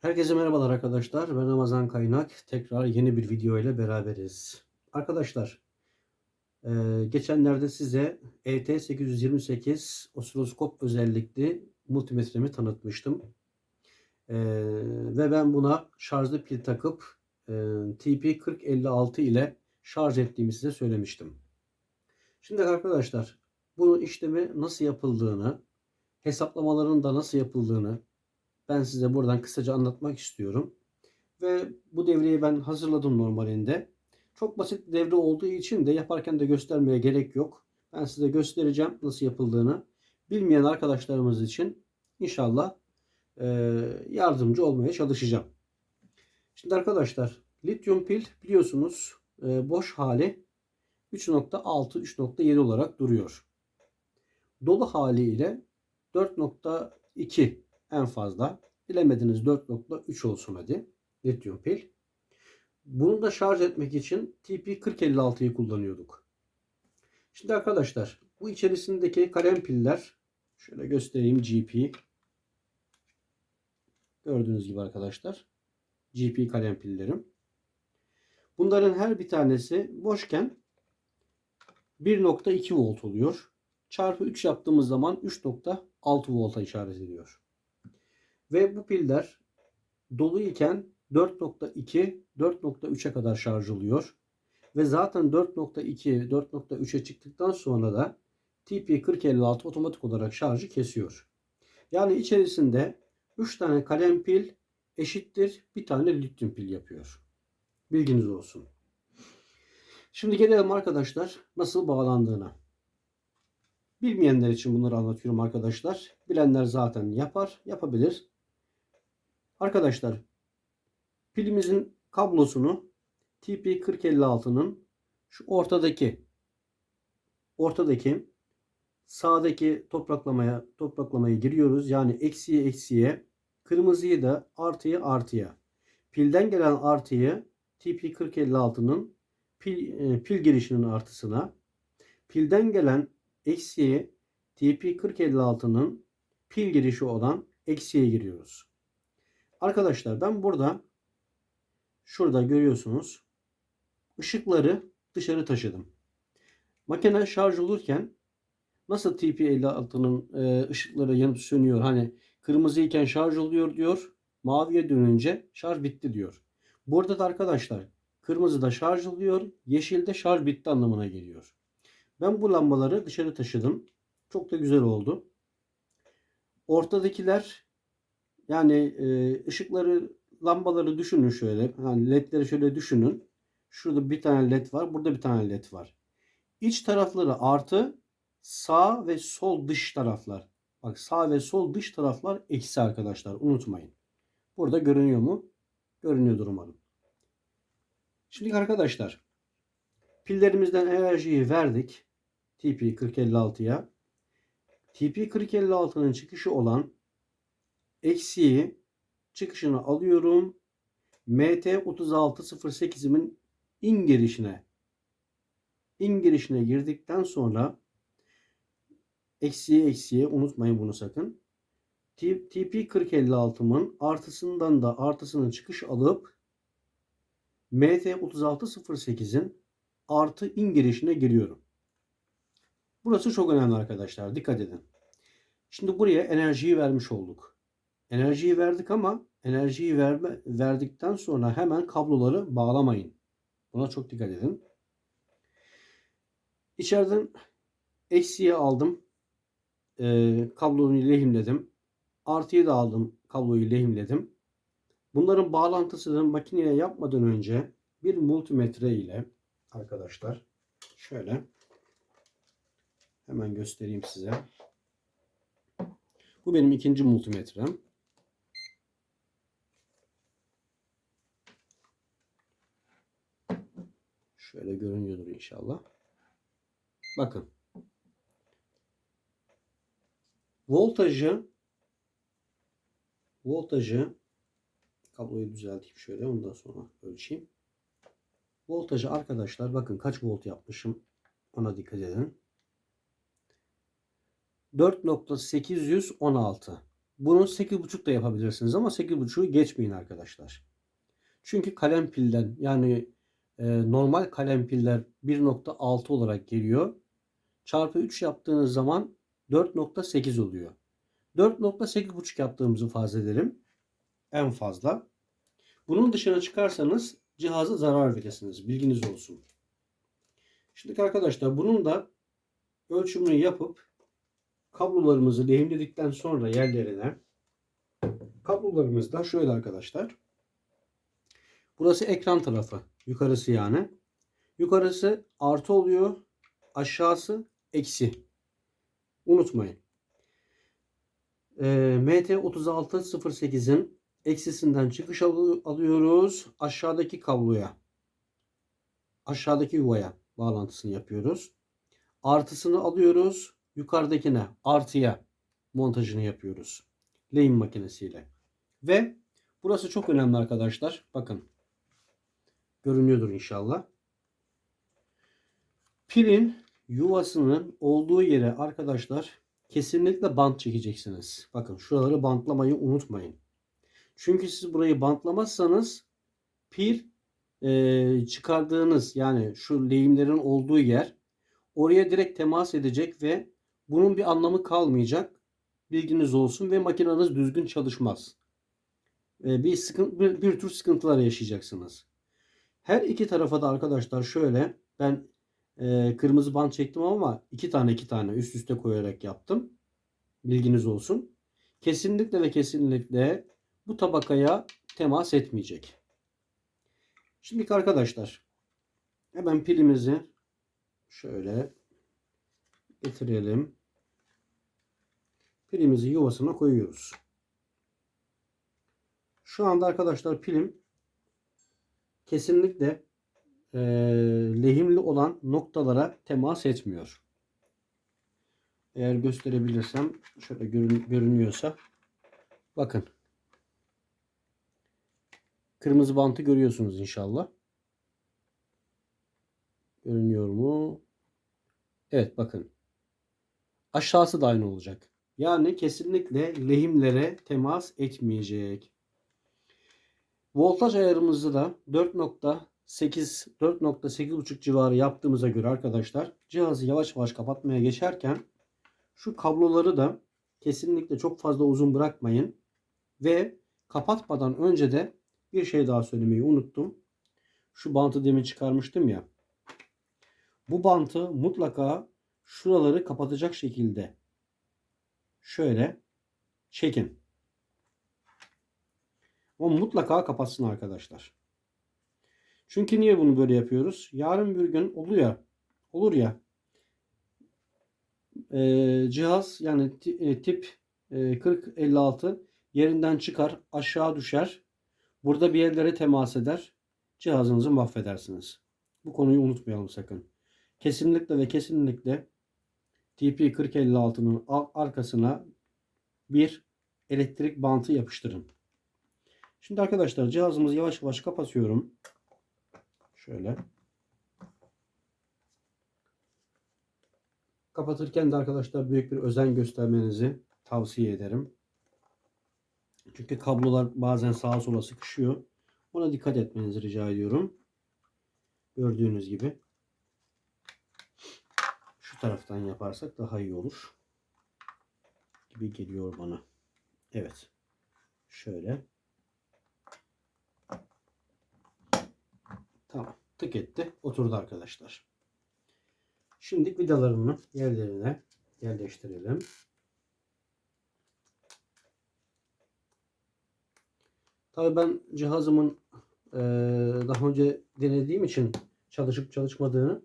Herkese merhabalar arkadaşlar. Ben Ramazan Kaynak. Tekrar yeni bir video ile beraberiz. Arkadaşlar, e, geçenlerde size E ET828 osiloskop özellikli multimetremi tanıtmıştım. E, ve ben buna şarjlı pil takıp e, TP4056 ile şarj ettiğimi size söylemiştim. Şimdi arkadaşlar, bu işlemi nasıl yapıldığını, hesaplamaların da nasıl yapıldığını ben size buradan kısaca anlatmak istiyorum. Ve bu devreyi ben hazırladım normalinde. Çok basit bir devre olduğu için de yaparken de göstermeye gerek yok. Ben size göstereceğim nasıl yapıldığını. Bilmeyen arkadaşlarımız için inşallah e, yardımcı olmaya çalışacağım. Şimdi arkadaşlar lityum pil biliyorsunuz e, boş hali 3.6-3.7 olarak duruyor. Dolu haliyle 4.2 en fazla. Bilemediniz 4.3 olsun hadi. Lityum pil. Bunu da şarj etmek için TP4056'yı kullanıyorduk. Şimdi arkadaşlar bu içerisindeki kalem piller şöyle göstereyim GP. Gördüğünüz gibi arkadaşlar GP kalem pillerim. Bunların her bir tanesi boşken 1.2 volt oluyor. Çarpı 3 yaptığımız zaman 3.6 volta işaret ediyor. Ve bu piller dolu iken 4.2 4.3'e kadar şarj oluyor. Ve zaten 4.2 4.3'e çıktıktan sonra da TP4056 otomatik olarak şarjı kesiyor. Yani içerisinde 3 tane kalem pil eşittir bir tane lityum pil yapıyor. Bilginiz olsun. Şimdi gelelim arkadaşlar nasıl bağlandığına. Bilmeyenler için bunları anlatıyorum arkadaşlar. Bilenler zaten yapar, yapabilir. Arkadaşlar pilimizin kablosunu TP4056'nın şu ortadaki ortadaki sağdaki topraklamaya topraklamayı giriyoruz. Yani eksiye eksiye kırmızıyı da artıyı artıya. Pilden gelen artıyı TP4056'nın pil, e, pil girişinin artısına pilden gelen eksiye TP4056'nın pil girişi olan eksiye giriyoruz. Arkadaşlar ben burada şurada görüyorsunuz ışıkları dışarı taşıdım. Makine şarj olurken nasıl TP56'nın e, ışıkları yanıp sönüyor hani kırmızı iken şarj oluyor diyor maviye dönünce şarj bitti diyor. Burada da arkadaşlar kırmızıda şarj oluyor yeşilde şarj bitti anlamına geliyor. Ben bu lambaları dışarı taşıdım. Çok da güzel oldu. Ortadakiler yani e, ışıkları, lambaları düşünün şöyle. Hani ledleri şöyle düşünün. Şurada bir tane led var. Burada bir tane led var. İç tarafları artı sağ ve sol dış taraflar. Bak sağ ve sol dış taraflar eksi arkadaşlar. Unutmayın. Burada görünüyor mu? Görünüyordur umarım. Şimdi arkadaşlar pillerimizden enerjiyi verdik. TP4056'ya. TP4056'nın çıkışı olan eksiği çıkışını alıyorum. MT3608'imin in girişine in girişine girdikten sonra eksiği eksiği unutmayın bunu sakın. TP4056'mın artısından da artısının çıkış alıp MT3608'in artı in girişine giriyorum. Burası çok önemli arkadaşlar. Dikkat edin. Şimdi buraya enerjiyi vermiş olduk. Enerjiyi verdik ama enerjiyi verme, verdikten sonra hemen kabloları bağlamayın. Buna çok dikkat edin. İçeriden eksiği aldım. E, kabloyu lehimledim. Artıyı da aldım. Kabloyu lehimledim. Bunların bağlantısını makineye yapmadan önce bir multimetre ile arkadaşlar şöyle hemen göstereyim size. Bu benim ikinci multimetrem. Şöyle görünüyordur inşallah. Bakın. Voltajı voltajı kabloyu düzelteyim şöyle ondan sonra ölçeyim. Voltajı arkadaşlar bakın kaç volt yapmışım. Ona dikkat edin. 4.816 Bunu 8.5 da yapabilirsiniz ama 8.5'u geçmeyin arkadaşlar. Çünkü kalem pilden yani e, normal kalem piller 1.6 olarak geliyor. Çarpı 3 yaptığınız zaman 4.8 oluyor. 4.8.5 yaptığımızı farz edelim. En fazla. Bunun dışına çıkarsanız cihaza zarar verirsiniz. Bilginiz olsun. Şimdi arkadaşlar bunun da ölçümünü yapıp kablolarımızı lehimledikten sonra yerlerine kablolarımız da şöyle arkadaşlar. Burası ekran tarafı. Yukarısı yani. Yukarısı artı oluyor. Aşağısı eksi. Unutmayın. Ee, MT3608'in eksisinden çıkış alı- alıyoruz. Aşağıdaki kabloya. Aşağıdaki yuvaya bağlantısını yapıyoruz. Artısını alıyoruz. Yukarıdakine artıya montajını yapıyoruz. Lehim makinesiyle. Ve burası çok önemli arkadaşlar. Bakın. Görünüyordur inşallah. Pilin yuvasının olduğu yere arkadaşlar kesinlikle bant çekeceksiniz. Bakın şuraları bantlamayı unutmayın. Çünkü siz burayı bantlamazsanız pil e, çıkardığınız yani şu lehimlerin olduğu yer oraya direkt temas edecek ve bunun bir anlamı kalmayacak. Bilginiz olsun ve makineniz düzgün çalışmaz. E, bir, sıkıntı, bir, bir tür sıkıntılar yaşayacaksınız. Her iki tarafa da arkadaşlar şöyle ben e, kırmızı bant çektim ama iki tane iki tane üst üste koyarak yaptım. Bilginiz olsun. Kesinlikle ve kesinlikle bu tabakaya temas etmeyecek. Şimdi arkadaşlar hemen pilimizi şöyle getirelim. Pilimizi yuvasına koyuyoruz. Şu anda arkadaşlar pilim kesinlikle e, lehimli olan noktalara temas etmiyor. Eğer gösterebilirsem şöyle görün, görünüyorsa bakın kırmızı bantı görüyorsunuz inşallah. Görünüyor mu? Evet bakın. Aşağısı da aynı olacak. Yani kesinlikle lehimlere temas etmeyecek. Voltaj ayarımızı da 4.8 4.8.5 civarı yaptığımıza göre arkadaşlar cihazı yavaş yavaş kapatmaya geçerken şu kabloları da kesinlikle çok fazla uzun bırakmayın ve kapatmadan önce de bir şey daha söylemeyi unuttum. Şu bantı demin çıkarmıştım ya. Bu bantı mutlaka şuraları kapatacak şekilde şöyle çekin. O mutlaka kapatsın arkadaşlar. Çünkü niye bunu böyle yapıyoruz? Yarın bir gün oluyor, olur ya e, cihaz yani e, tip e, 4056 yerinden çıkar aşağı düşer. Burada bir yerlere temas eder. Cihazınızı mahvedersiniz. Bu konuyu unutmayalım sakın. Kesinlikle ve kesinlikle TP4056'nın arkasına bir elektrik bantı yapıştırın. Şimdi arkadaşlar cihazımızı yavaş yavaş kapatıyorum. Şöyle. Kapatırken de arkadaşlar büyük bir özen göstermenizi tavsiye ederim. Çünkü kablolar bazen sağa sola sıkışıyor. Ona dikkat etmenizi rica ediyorum. Gördüğünüz gibi. Şu taraftan yaparsak daha iyi olur. Gibi geliyor bana. Evet. Şöyle. Tamam. Tık etti. Oturdu arkadaşlar. Şimdi vidalarını yerlerine yerleştirelim. Tabii ben cihazımın eee, daha önce denediğim için çalışıp çalışmadığını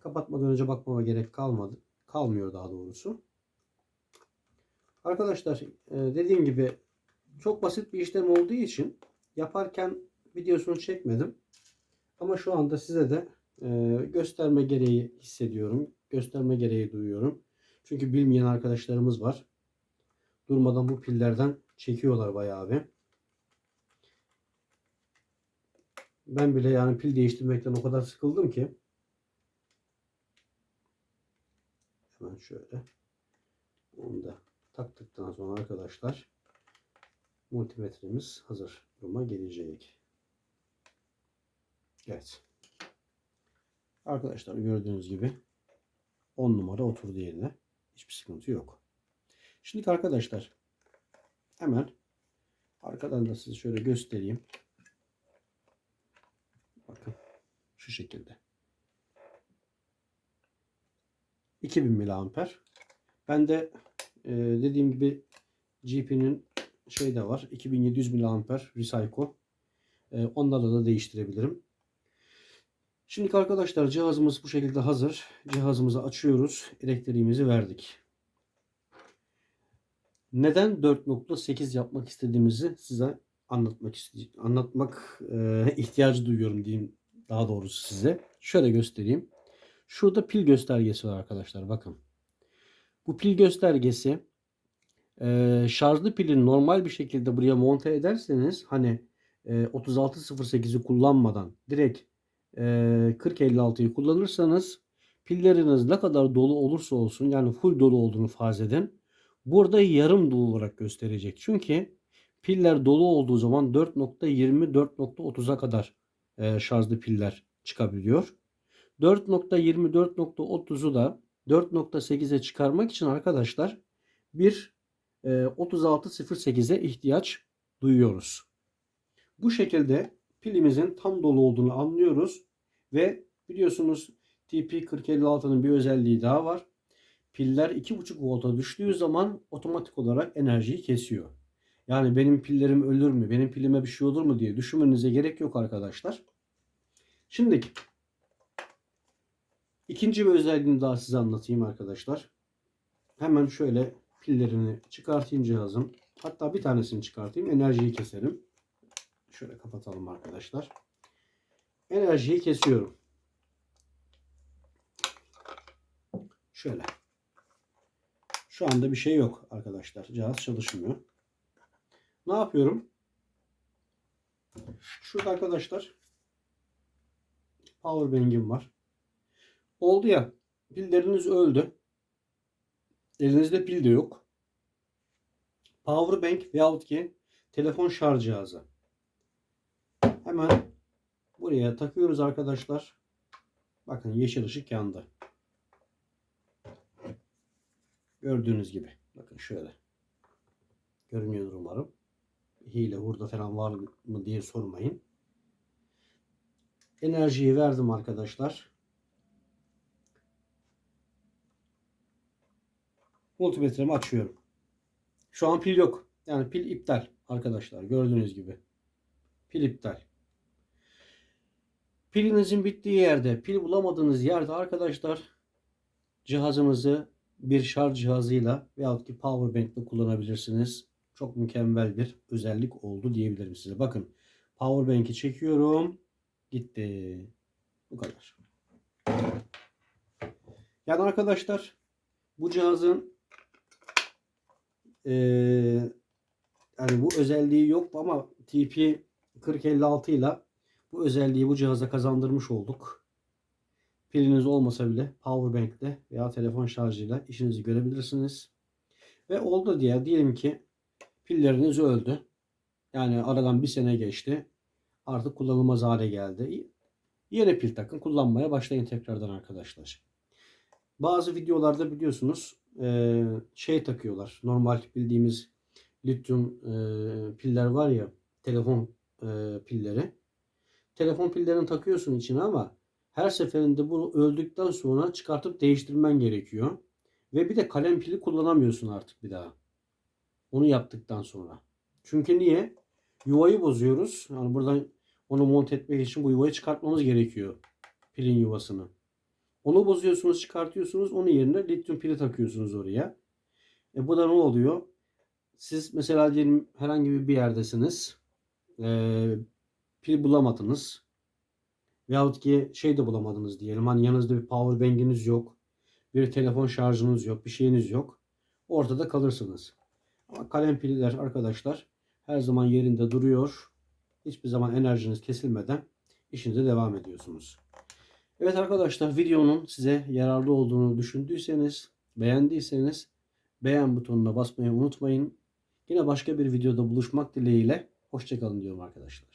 kapatmadan önce bakmama gerek kalmadı. Kalmıyor daha doğrusu. Arkadaşlar eee, dediğim gibi çok basit bir işlem olduğu için yaparken videosunu çekmedim. Ama şu anda size de eee, gösterme gereği hissediyorum. Gösterme gereği duyuyorum. Çünkü bilmeyen arkadaşlarımız var. Durmadan bu pillerden çekiyorlar bayağı bir. Ben bile yani pil değiştirmekten o kadar sıkıldım ki. Hemen şöyle. Onu da taktıktan sonra arkadaşlar multimetremiz hazır duruma gelecek. Evet. Arkadaşlar gördüğünüz gibi 10 numara oturdu yerine. Hiçbir sıkıntı yok. Şimdi arkadaşlar hemen arkadan da size şöyle göstereyim. Bakın şu şekilde. 2000 miliamper. Ben de e, dediğim gibi GP'nin şey de var. 2700 miliamper Recycle. E, onlarla da değiştirebilirim. Şimdi arkadaşlar cihazımız bu şekilde hazır. Cihazımızı açıyoruz. Elektriğimizi verdik. Neden 4.8 yapmak istediğimizi size anlatmak anlatmak e, ihtiyacı duyuyorum diyeyim daha doğrusu size. Şöyle göstereyim. Şurada pil göstergesi var arkadaşlar bakın. Bu pil göstergesi e, şarjlı pilin normal bir şekilde buraya monte ederseniz hani e, 3608'i kullanmadan direkt 4056'yı kullanırsanız pilleriniz ne kadar dolu olursa olsun yani full dolu olduğunu farz edin. Burada yarım dolu olarak gösterecek. Çünkü piller dolu olduğu zaman 4.20 4.30'a kadar şarjlı piller çıkabiliyor. 4.20 4.30'u da 4.8'e çıkarmak için arkadaşlar bir e, 3608'e ihtiyaç duyuyoruz. Bu şekilde pilimizin tam dolu olduğunu anlıyoruz ve biliyorsunuz TP4056'nın bir özelliği daha var. Piller 2.5 volta düştüğü zaman otomatik olarak enerjiyi kesiyor. Yani benim pillerim ölür mü, benim pilime bir şey olur mu diye düşünmenize gerek yok arkadaşlar. Şimdi ikinci bir özelliğini daha size anlatayım arkadaşlar. Hemen şöyle pillerini çıkartayım cihazım. Hatta bir tanesini çıkartayım. Enerjiyi keserim. Şöyle kapatalım arkadaşlar. Enerjiyi kesiyorum. Şöyle. Şu anda bir şey yok arkadaşlar. Cihaz çalışmıyor. Ne yapıyorum? Şurada arkadaşlar power bank'im var. Oldu ya pilleriniz öldü. Elinizde pil de yok. Power bank veyahut ki telefon şarj cihazı. Hemen buraya takıyoruz arkadaşlar. Bakın yeşil ışık yandı. Gördüğünüz gibi. Bakın şöyle. Görünüyor umarım. Hile burada falan var mı diye sormayın. Enerjiyi verdim arkadaşlar. Multimetremi açıyorum. Şu an pil yok. Yani pil iptal arkadaşlar. Gördüğünüz gibi. Pil iptal. Pilinizin bittiği yerde, pil bulamadığınız yerde arkadaşlar cihazınızı bir şarj cihazıyla veyahut ki power bank ile kullanabilirsiniz. Çok mükemmel bir özellik oldu diyebilirim size. Bakın power bank'i çekiyorum. Gitti. Bu kadar. Yani arkadaşlar bu cihazın ee, yani bu özelliği yok ama TP 4056 ile bu özelliği bu cihaza kazandırmış olduk. Piliniz olmasa bile powerbank'le veya telefon şarjıyla işinizi görebilirsiniz. Ve oldu diye diyelim ki pilleriniz öldü. Yani aradan bir sene geçti. Artık kullanılmaz hale geldi. Yeni pil takın kullanmaya başlayın tekrardan arkadaşlar. Bazı videolarda biliyorsunuz şey takıyorlar. Normal bildiğimiz lityum piller var ya telefon pilleri. Telefon pillerini takıyorsun içine ama her seferinde bunu öldükten sonra çıkartıp değiştirmen gerekiyor. Ve bir de kalem pili kullanamıyorsun artık bir daha. Onu yaptıktan sonra. Çünkü niye? Yuvayı bozuyoruz. Yani buradan onu monte etmek için bu yuvayı çıkartmamız gerekiyor. Pilin yuvasını. Onu bozuyorsunuz, çıkartıyorsunuz. Onun yerine lityum pili takıyorsunuz oraya. E bu da ne oluyor? Siz mesela diyelim herhangi bir yerdesiniz. E, pil bulamadınız. Veyahut ki şey de bulamadınız diyelim. Hani yanınızda bir power bank'iniz yok. Bir telefon şarjınız yok. Bir şeyiniz yok. Ortada kalırsınız. Ama kalem piller arkadaşlar her zaman yerinde duruyor. Hiçbir zaman enerjiniz kesilmeden işinize devam ediyorsunuz. Evet arkadaşlar videonun size yararlı olduğunu düşündüyseniz, beğendiyseniz beğen butonuna basmayı unutmayın. Yine başka bir videoda buluşmak dileğiyle. Hoşçakalın diyorum arkadaşlar.